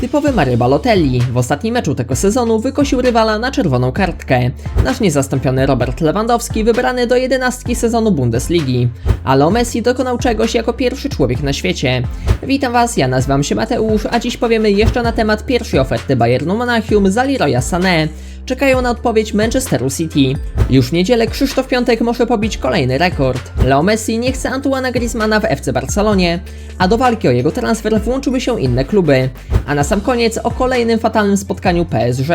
Typowy Mario Balotelli w ostatnim meczu tego sezonu wykosił rywala na czerwoną kartkę. Nasz niezastąpiony Robert Lewandowski wybrany do jedenastki sezonu Bundesligi. A Leo Messi dokonał czegoś jako pierwszy człowiek na świecie. Witam Was, ja nazywam się Mateusz, a dziś powiemy jeszcze na temat pierwszej oferty Bayernu Monachium za Leroya Sané. Czekają na odpowiedź Manchesteru City. Już w niedzielę Krzysztof Piątek może pobić kolejny rekord. Leo Messi nie chce Antoana Griezmana w FC Barcelonie, a do walki o jego transfer włączyły się inne kluby. A na sam koniec o kolejnym fatalnym spotkaniu PSG.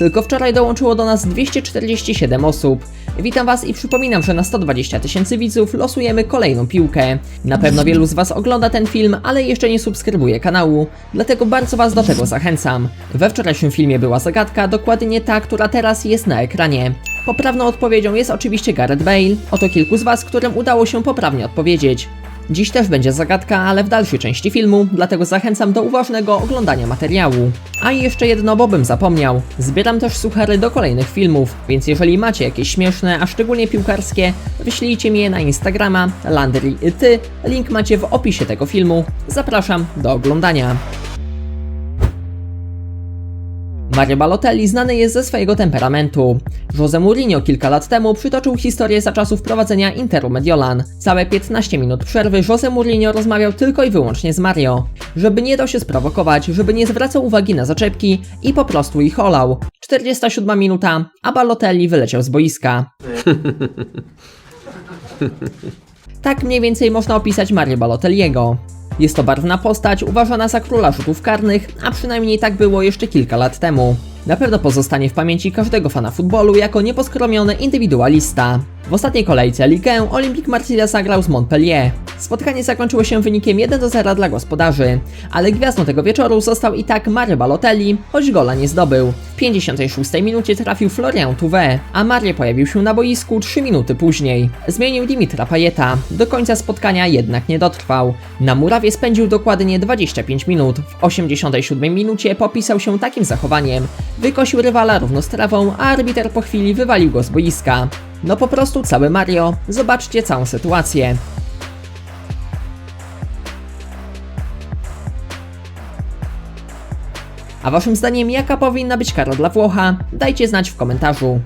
Tylko wczoraj dołączyło do nas 247 osób. Witam Was i przypominam, że na 120 tysięcy widzów losujemy kolejną piłkę. Na pewno wielu z Was ogląda ten film, ale jeszcze nie subskrybuje kanału, dlatego bardzo Was do tego zachęcam. We wczorajszym filmie była zagadka, dokładnie ta, która teraz jest na ekranie. Poprawną odpowiedzią jest oczywiście Gareth Bale. Oto kilku z Was, którym udało się poprawnie odpowiedzieć. Dziś też będzie zagadka, ale w dalszej części filmu, dlatego zachęcam do uważnego oglądania materiału. A i jeszcze jedno, bo bym zapomniał. Zbieram też suchary do kolejnych filmów, więc jeżeli macie jakieś śmieszne, a szczególnie piłkarskie, wyślijcie mi je na Instagrama, Landry i ty. Link macie w opisie tego filmu. Zapraszam do oglądania. Mario Balotelli znany jest ze swojego temperamentu. Jose Mourinho kilka lat temu przytoczył historię za czasów prowadzenia Interu Mediolan. Całe 15 minut przerwy Jose Mourinho rozmawiał tylko i wyłącznie z Mario. Żeby nie dał się sprowokować, żeby nie zwracał uwagi na zaczepki i po prostu ich olał. 47 minuta, a Balotelli wyleciał z boiska. Tak mniej więcej można opisać Mario Balotelliego. Jest to barwna postać, uważana za króla rzutów karnych, a przynajmniej tak było jeszcze kilka lat temu. Na pewno pozostanie w pamięci każdego fana futbolu jako nieposkromiony indywidualista. W ostatniej kolejce Ligę Olympique Marseille zagrał z Montpellier. Spotkanie zakończyło się wynikiem 1-0 dla gospodarzy, ale gwiazdą tego wieczoru został i tak Mario Balotelli, choć gola nie zdobył. W 56 minucie trafił Florian Touvé, a Mario pojawił się na boisku 3 minuty później. Zmienił Dimitra Payeta. Do końca spotkania jednak nie dotrwał. Na murawie spędził dokładnie 25 minut. W 87 minucie popisał się takim zachowaniem. Wykosił rywala równo z trawą, a arbiter po chwili wywalił go z boiska. No po prostu cały Mario. Zobaczcie całą sytuację. A waszym zdaniem jaka powinna być kara dla Włocha? Dajcie znać w komentarzu.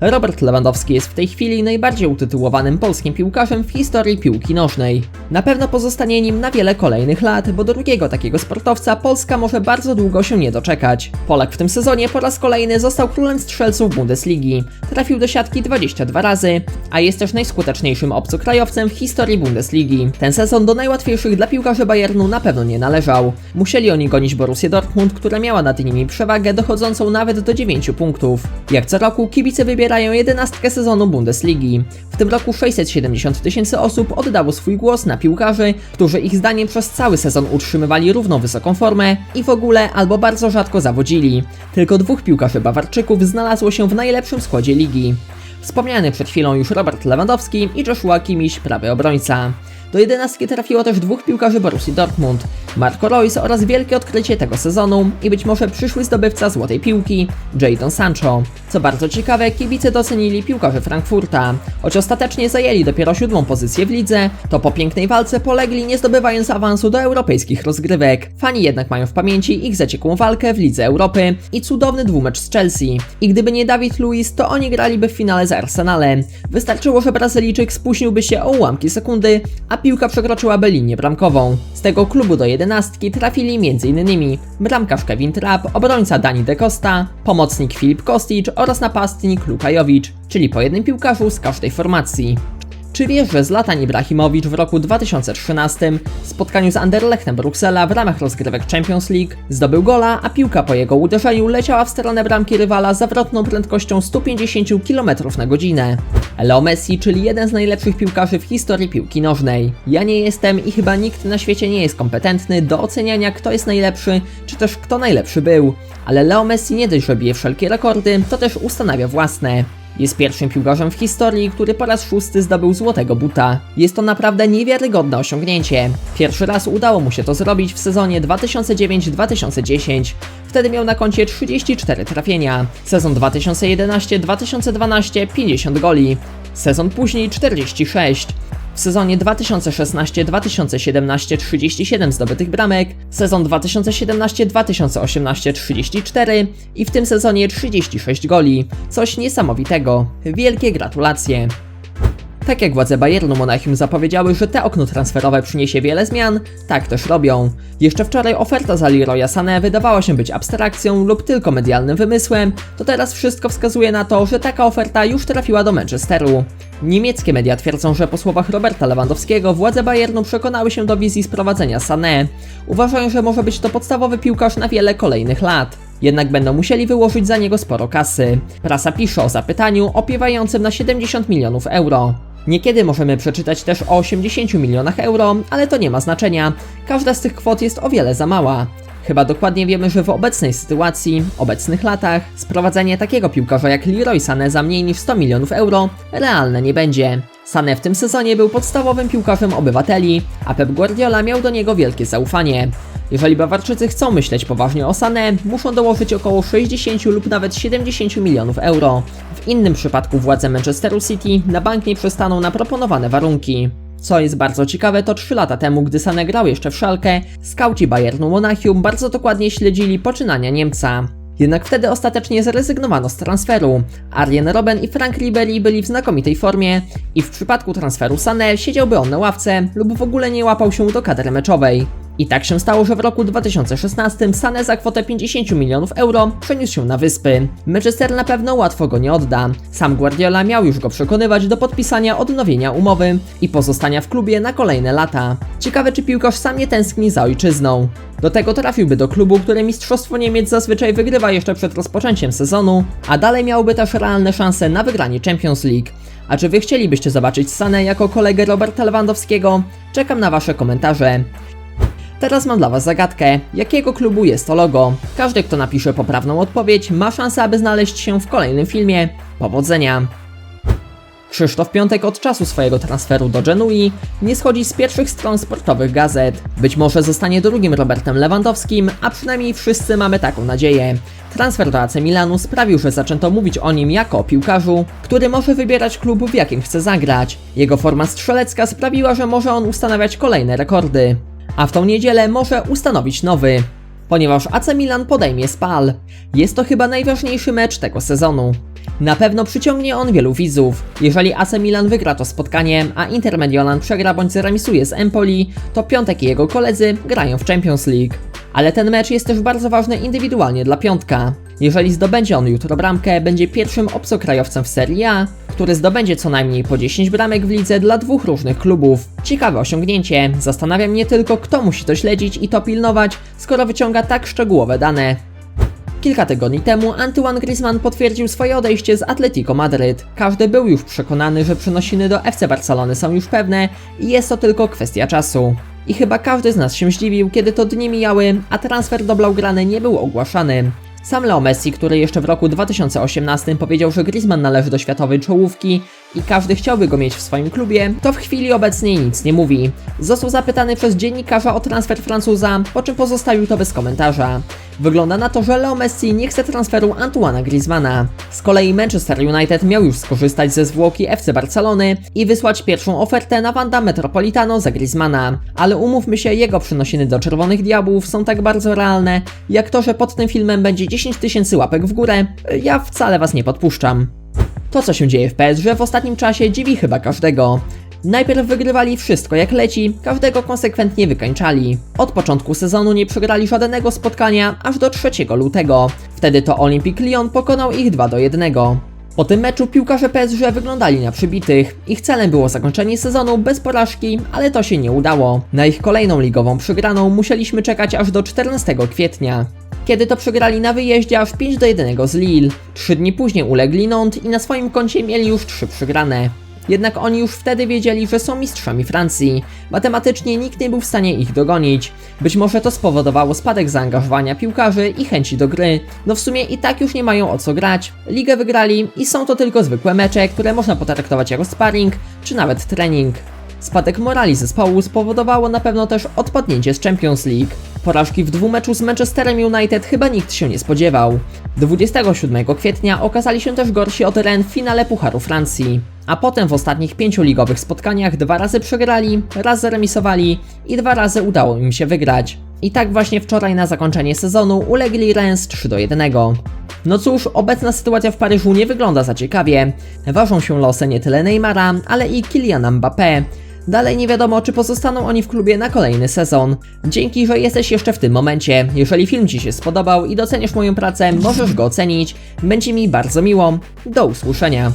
Robert Lewandowski jest w tej chwili najbardziej utytułowanym polskim piłkarzem w historii piłki nożnej. Na pewno pozostanie nim na wiele kolejnych lat, bo drugiego takiego sportowca Polska może bardzo długo się nie doczekać. Polak w tym sezonie po raz kolejny został królem strzelców Bundesligi. Trafił do siatki 22 razy, a jest też najskuteczniejszym obcokrajowcem w historii Bundesligi. Ten sezon do najłatwiejszych dla piłkarzy Bayernu na pewno nie należał. Musieli oni gonić Borussię Dortmund, która miała nad nimi przewagę dochodzącą nawet do 9 punktów. Jak co roku kibice wybierają jedenastkę sezonu Bundesligi. W tym roku 670 tysięcy osób oddało swój głos na piłkarzy, którzy ich zdaniem przez cały sezon utrzymywali równą wysoką formę i w ogóle albo bardzo rzadko zawodzili. Tylko dwóch piłkarzy Bawarczyków znalazło się w najlepszym składzie ligi. Wspomniany przed chwilą już Robert Lewandowski i Joshua Kimmich, prawy obrońca. Do jedenastki trafiło też dwóch piłkarzy Borussii Dortmund, Marco Reus oraz wielkie odkrycie tego sezonu i być może przyszły zdobywca złotej piłki, Jadon Sancho. Co bardzo ciekawe, kibice docenili piłkarzy Frankfurta. Choć ostatecznie zajęli dopiero siódmą pozycję w lidze, to po pięknej walce polegli nie zdobywając awansu do europejskich rozgrywek. Fani jednak mają w pamięci ich zaciekłą walkę w Lidze Europy i cudowny dwumecz z Chelsea. I gdyby nie Dawid Luiz, to oni graliby w finale z Arsenalem. Wystarczyło, że Brazylijczyk spóźniłby się o ułamki sekundy, a piłka przekroczyłaby linię bramkową. Z tego klubu do jedenastki trafili m.in. bramkarz Kevin Trapp, obrońca Dani De Costa, pomocnik Filip Kostic oraz napastnik Lukajowicz, czyli po jednym piłkarzu z każdej formacji. Czy wiesz, że Zlatan Ibrahimowicz w roku 2013 w spotkaniu z Anderlechtem Bruksela w ramach rozgrywek Champions League zdobył gola, a piłka po jego uderzeniu leciała w stronę bramki rywala zawrotną prędkością 150 km na godzinę. Leo Messi, czyli jeden z najlepszych piłkarzy w historii piłki nożnej. Ja nie jestem i chyba nikt na świecie nie jest kompetentny do oceniania kto jest najlepszy, czy też kto najlepszy był. Ale Leo Messi nie dość, że bije wszelkie rekordy, to też ustanawia własne. Jest pierwszym piłkarzem w historii, który po raz szósty zdobył złotego buta. Jest to naprawdę niewiarygodne osiągnięcie. Pierwszy raz udało mu się to zrobić w sezonie 2009-2010. Wtedy miał na koncie 34 trafienia. Sezon 2011-2012 50 goli. Sezon później 46. W sezonie 2016-2017 37 zdobytych bramek, sezon 2017-2018 34 i w tym sezonie 36 goli. Coś niesamowitego. Wielkie gratulacje. Tak jak władze Bayernu Monachium zapowiedziały, że te okno transferowe przyniesie wiele zmian, tak też robią. Jeszcze wczoraj oferta za Leroya Sané wydawała się być abstrakcją lub tylko medialnym wymysłem, to teraz wszystko wskazuje na to, że taka oferta już trafiła do Manchesteru. Niemieckie media twierdzą, że po słowach Roberta Lewandowskiego władze Bayernu przekonały się do wizji sprowadzenia Sané. Uważają, że może być to podstawowy piłkarz na wiele kolejnych lat. Jednak będą musieli wyłożyć za niego sporo kasy. Prasa pisze o zapytaniu opiewającym na 70 milionów euro. Niekiedy możemy przeczytać też o 80 milionach euro, ale to nie ma znaczenia. Każda z tych kwot jest o wiele za mała. Chyba dokładnie wiemy, że w obecnej sytuacji, obecnych latach, sprowadzenie takiego piłkarza jak Leroy Sané za mniej niż 100 milionów euro realne nie będzie. Sané w tym sezonie był podstawowym piłkarzem obywateli, a Pep Guardiola miał do niego wielkie zaufanie. Jeżeli Bawarczycy chcą myśleć poważnie o Sané, muszą dołożyć około 60 lub nawet 70 milionów euro. W innym przypadku władze Manchesteru City na bank nie przestaną na proponowane warunki. Co jest bardzo ciekawe, to 3 lata temu, gdy Sané grał jeszcze w Szalkę, skauci Bayernu Monachium bardzo dokładnie śledzili poczynania Niemca. Jednak wtedy ostatecznie zrezygnowano z transferu. Arjen Robben i Frank Ribery byli w znakomitej formie i w przypadku transferu Sané siedziałby on na ławce lub w ogóle nie łapał się do kadry meczowej. I tak się stało, że w roku 2016 Sané za kwotę 50 milionów euro przeniósł się na wyspy. Manchester na pewno łatwo go nie odda. Sam Guardiola miał już go przekonywać do podpisania odnowienia umowy i pozostania w klubie na kolejne lata. Ciekawe czy piłkarz sam nie tęskni za ojczyzną. Do tego trafiłby do klubu, który Mistrzostwo Niemiec zazwyczaj wygrywa jeszcze przed rozpoczęciem sezonu, a dalej miałby też realne szanse na wygranie Champions League. A czy wy chcielibyście zobaczyć Sanę jako kolegę Roberta Lewandowskiego? Czekam na wasze komentarze. Teraz mam dla Was zagadkę. Jakiego klubu jest to logo? Każdy, kto napisze poprawną odpowiedź, ma szansę, aby znaleźć się w kolejnym filmie. Powodzenia! Krzysztof Piątek od czasu swojego transferu do Genui nie schodzi z pierwszych stron sportowych gazet. Być może zostanie drugim Robertem Lewandowskim, a przynajmniej wszyscy mamy taką nadzieję. Transfer do AC Milanu sprawił, że zaczęto mówić o nim jako o piłkarzu, który może wybierać klub w jakim chce zagrać. Jego forma strzelecka sprawiła, że może on ustanawiać kolejne rekordy a w tą niedzielę może ustanowić nowy, ponieważ AC Milan podejmie Spal. Jest to chyba najważniejszy mecz tego sezonu. Na pewno przyciągnie on wielu widzów. Jeżeli AC Milan wygra to spotkanie, a Inter Mediolan przegra bądź zremisuje z Empoli, to Piątek i jego koledzy grają w Champions League. Ale ten mecz jest też bardzo ważny indywidualnie dla Piątka. Jeżeli zdobędzie on jutro bramkę, będzie pierwszym obcokrajowcem w Serie A, który zdobędzie co najmniej po 10 bramek w lidze dla dwóch różnych klubów. Ciekawe osiągnięcie. Zastanawia mnie tylko, kto musi to śledzić i to pilnować, skoro wyciąga tak szczegółowe dane. Kilka tygodni temu Antoine Griezmann potwierdził swoje odejście z Atletico Madryt. Każdy był już przekonany, że przenosiny do FC Barcelony są już pewne i jest to tylko kwestia czasu. I chyba każdy z nas się zdziwił, kiedy to dni mijały, a transfer do Blaugrany nie był ogłaszany. Sam Leo Messi, który jeszcze w roku 2018 powiedział, że Griezmann należy do światowej czołówki i każdy chciałby go mieć w swoim klubie, to w chwili obecnej nic nie mówi. Został zapytany przez dziennikarza o transfer Francuza, po czym pozostawił to bez komentarza. Wygląda na to, że Leo Messi nie chce transferu Antoana Griezmana. Z kolei Manchester United miał już skorzystać ze zwłoki FC Barcelony i wysłać pierwszą ofertę na Wanda Metropolitano za Griezmana. Ale umówmy się, jego przynosiny do Czerwonych Diabłów są tak bardzo realne, jak to, że pod tym filmem będzie 10 tysięcy łapek w górę. Ja wcale was nie podpuszczam. To, co się dzieje w PSG w ostatnim czasie dziwi chyba każdego. Najpierw wygrywali wszystko jak leci, każdego konsekwentnie wykańczali. Od początku sezonu nie przegrali żadnego spotkania aż do 3 lutego. Wtedy to Olympique Lyon pokonał ich 2 do 1. Po tym meczu piłkarze PSG wyglądali na przybitych. Ich celem było zakończenie sezonu bez porażki, ale to się nie udało. Na ich kolejną ligową przegraną musieliśmy czekać aż do 14 kwietnia kiedy to przegrali na wyjeździe aż 5 do 1 z Lille. Trzy dni później ulegli Nantes i na swoim koncie mieli już trzy przegrane. Jednak oni już wtedy wiedzieli, że są mistrzami Francji. Matematycznie nikt nie był w stanie ich dogonić. Być może to spowodowało spadek zaangażowania piłkarzy i chęci do gry. No w sumie i tak już nie mają o co grać. Ligę wygrali i są to tylko zwykłe mecze, które można potraktować jako sparring, czy nawet trening. Spadek morali zespołu spowodowało na pewno też odpadnięcie z Champions League. Porażki w dwumeczu z Manchesterem United chyba nikt się nie spodziewał. 27 kwietnia okazali się też gorsi od Rennes w finale Pucharu Francji. a potem w ostatnich pięciu ligowych spotkaniach dwa razy przegrali, raz zremisowali i dwa razy udało im się wygrać. I tak właśnie wczoraj na zakończenie sezonu ulegli Rennes 3 do 1. No cóż, obecna sytuacja w Paryżu nie wygląda za ciekawie. Ważą się losy nie tyle Neymara, ale i Kyliana Mbappé. Dalej nie wiadomo, czy pozostaną oni w klubie na kolejny sezon. Dzięki, że jesteś jeszcze w tym momencie. Jeżeli film Ci się spodobał i doceniasz moją pracę, możesz go ocenić. Będzie mi bardzo miło. Do usłyszenia.